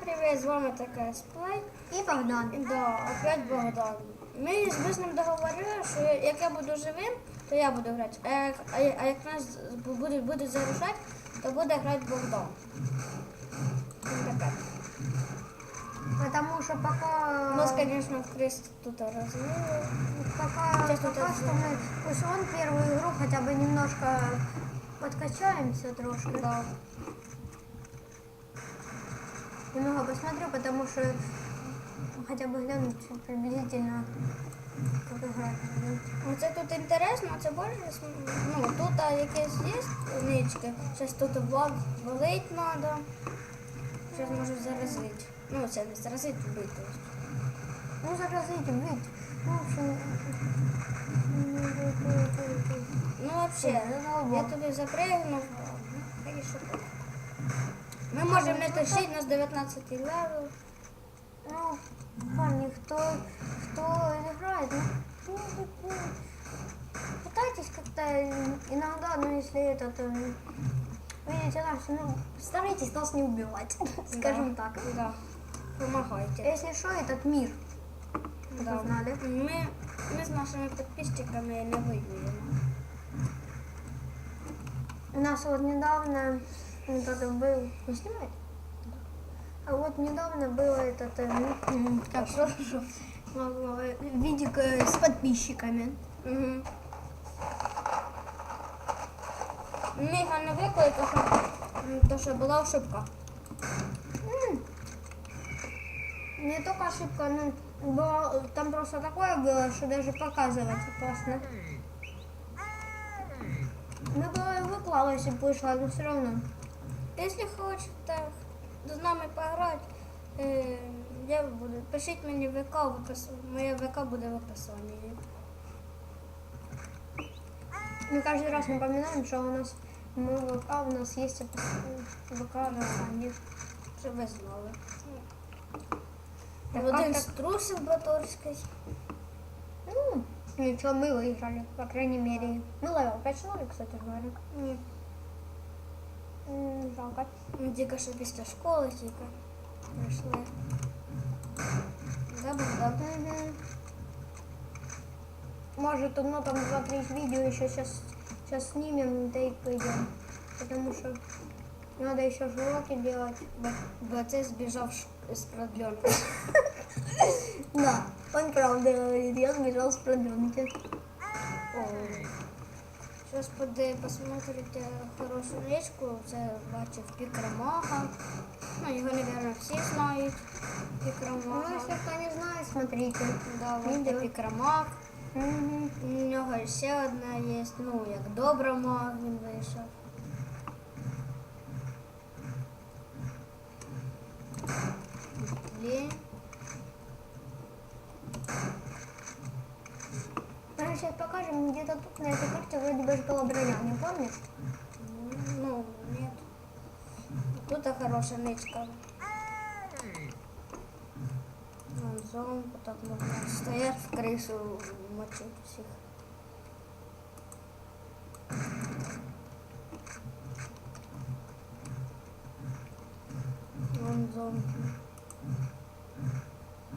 привіт, з вами така Сплай. І Богдан. Да, опять Богдан. Ми, ми з ним договорили, що як я буду живим, то я буду грати. А як, а, я- а як нас будуть, будуть зарушати, то буде грати Богдан. Ну, таке. Потому что пока... У нас, звісно, в крис тут розмили. Пока, Сейчас тут пока это- что мы... Пусть он первую игру хотя бы немножко подкачаемся трошки. Да. Немного посмотрю, потому что хотя бы глянуть приблизительно, как играть. Оце тут інтересно, це більше, ну, тут а, якісь є нички. Зараз тут валить треба. Зараз можуть заразити. Ну, це не заразити, вбити. Ну, заразите, бить. Ну, в общем... Ну, вообще, Ну, я тобі запригнув. Так і що так. Ми можемо не тащити, у нас 19 левел. Ну, парни, кто, кто играет, ну, ну, ну, пытайтесь как-то иногда, ну, если этот, э, видите нас, ну, старайтесь нас не убивать, скажем так. Да. Помагайте. Если что, этот мир, Да. знали. Ми, ми з нашими підписчиками не воюємо. У нас вот недавно этот был, не снимает? А вот недавно было этот, э, що, що? э, видик э, с подписчиками. Угу. Міга не викликав, то що, то, що була ошибка. Не только ошибка, ну, было, там просто такое было, что даже показывать опасно. Ну, было и если бы вышла, но все равно. Якщо хочете з нами пограти, е, я буду. Пишіть мені ВК, в опис... моє ВК буде в описанні. Мы каждый раз напоминаем, что у нас мы ВК, у нас есть опис- ВК описание. Щоб ви знали. Так, Один а з трусів Баторський. Ну, ничего, мы выиграли, по крайней мере. Мы ловил 5-0, кстати говоря. Ні. М, Жалко. Ми тільки що після школи тільки прийшли. Да, Богдан? Мгм. Может, ну там два-три видео еще сейчас, сейчас снимем, да и пойдем. Потому что надо еще же уроки делать. Бо, бо це збіжав ш- з продленки. Да, он правда говорит, я сбежал с продленки. Зараз поди, посмотрите хорошу річку, це бачив Пікромага. Ну, його, мабуть, всі знають. Ну, Пікромага. если кто не знает, смотрите. Да, Відео. це Пікромаг. Мгм. У нього ще одна є, ну, як добра маг він вийшов. Блін. Сейчас покажем, где-то тут на этой карте вроде бы была броня, не помнишь? Ну, нет. Тут хорошая нычка. Вон зомб, так можно стоять в крышу, мочить всех. Вон зомб.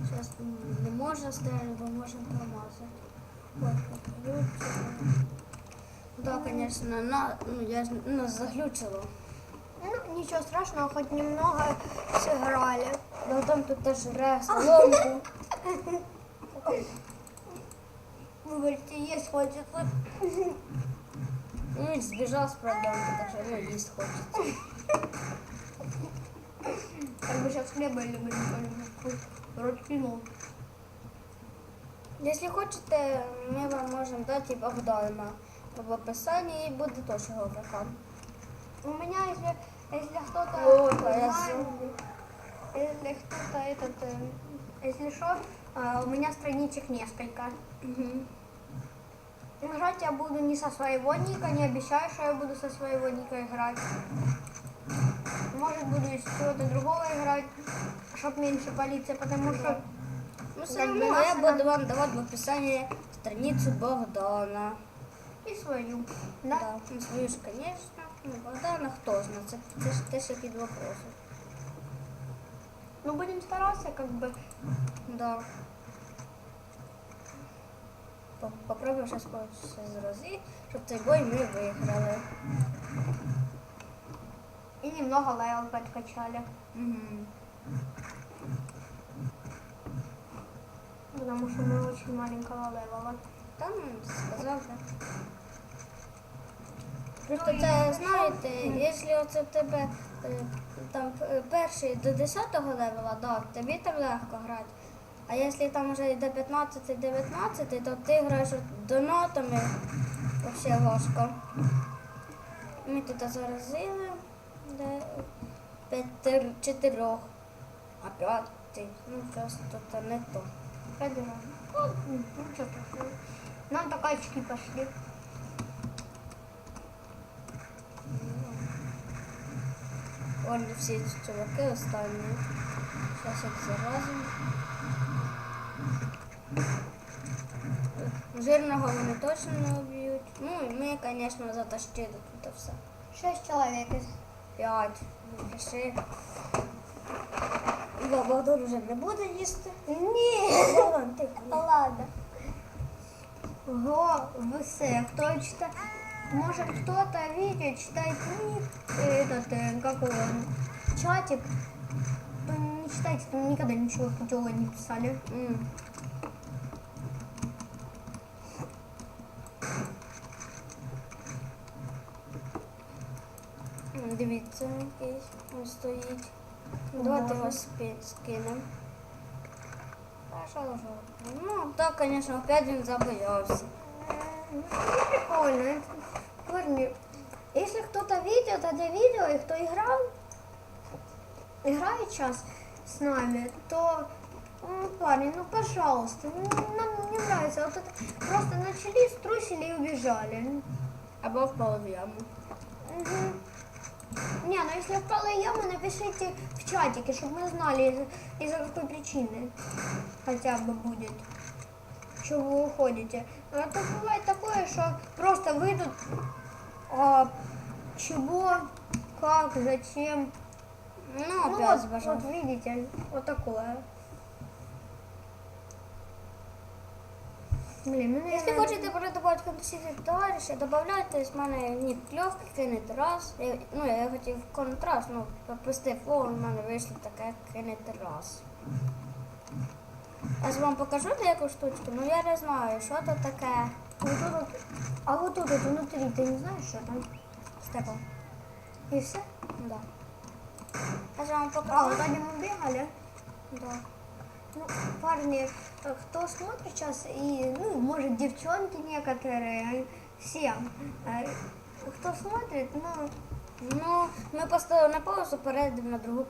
Сейчас не можно стоять, бо можем промазать. Вот, подключено. Да, конечно, на, ну, я ж- нас заглючило. Ну, ничего страшного, хоть немного сыграли. Да там тут теж ре соломку. Вы говорите, есть хочется. Ну, він збіжав з продавки, так що ну, їсть хочеться. Как бы сейчас хлеба или бы не Рот кинул. Якщо хочете, ми вам можемо дати Богдана в описанні і буде теж його ВК. У меня, если, если кто-то а если кто-то этот, э, если что, э, у меня страничек несколько. Угу. Играть я буду не со своего ника, не обещаю, что я буду со своего ника играть. Может, буду из чего-то другого играть, чтобы меньше палиться, потому что Ну, все Как одно бы я нас буду вам давати в описанні страницю Богдана. и свою. Да? Да. Ну, свою ж, звісно. Ну, Богдана хто знає, це, це ж теж як під вопросом. Ну, будем стараться, как бы. Да. По- Попробуємо щось получиться зразити, щоб цей бой ми виграли. И немного левел подкачали. Угу. Потому что мы очень маленького левела. Там сказав вже. Просто це, знаєте, якщо оце в тебе е, там е, перший до 10 левела, да, тобі там легко грати. А якщо там вже йде 15-19, то ти граєш донатами, взагалі важко. Ми тут заразили чотирьох, а п'ятий, ну просто тут не то. Пойдем. Ну, ничего страшного. Нам только очки пошли. Вон всі ці чуваки останні. Зараз їх заразимо. Жирного вони точно не уб'ють. Ну і ми, звісно, затащили тут все. Шесть человек из... П'ять. Пиши. Бо Богдан вже не буде їсти. Нет. Богдан, ти Ладно. Го, все, кто читает, может кто-то видит, читает книг, этот, э, как его, чатик, то не читайте, там никогда ничего путевого не писали. М. М, Дивіться, якийсь він стоїть. Давайте його спи- скинемо. Пожалуйста. Ну, так, конечно, опять він забоявся. Ну, Прикольно. Парни, если кто-то видит это видео и кто играл, играет сейчас с нами, то, ну, парни, ну, пожалуйста, нам не нравится. Вот это просто начали, струсили и убежали. Або в яму. Мгм. Не, ну если впала яма, напишите в чатике, чтобы мы знали, из- из-за какой причины хотя бы будет, что вы уходите. А то бывает такое, что просто выйдут, а, чего, как, зачем. Ну, Ну опять вот, вот видите, вот такое. Блин, ну, Якщо хочете передавати фантасійні товариші, додавайте з мене нік легкий. Я, ну, я хотів контраст, ну, пропустив о, у мене вийшло таке кинете раз. Я ж вам покажу деяку штучку, ну я не знаю, що це таке. вот тут а вот тут вот внутри, ты не знаешь, что там? Степан. И все? Да. Я ж вам А, вот покажу. они мы бегали. Да. Ну, парни, э, кто смотрит сейчас, и, ну, может, девчонки некоторые, всем, э, кто смотрит, ну, Ну, ми поставили на паузу, перейдемо на другу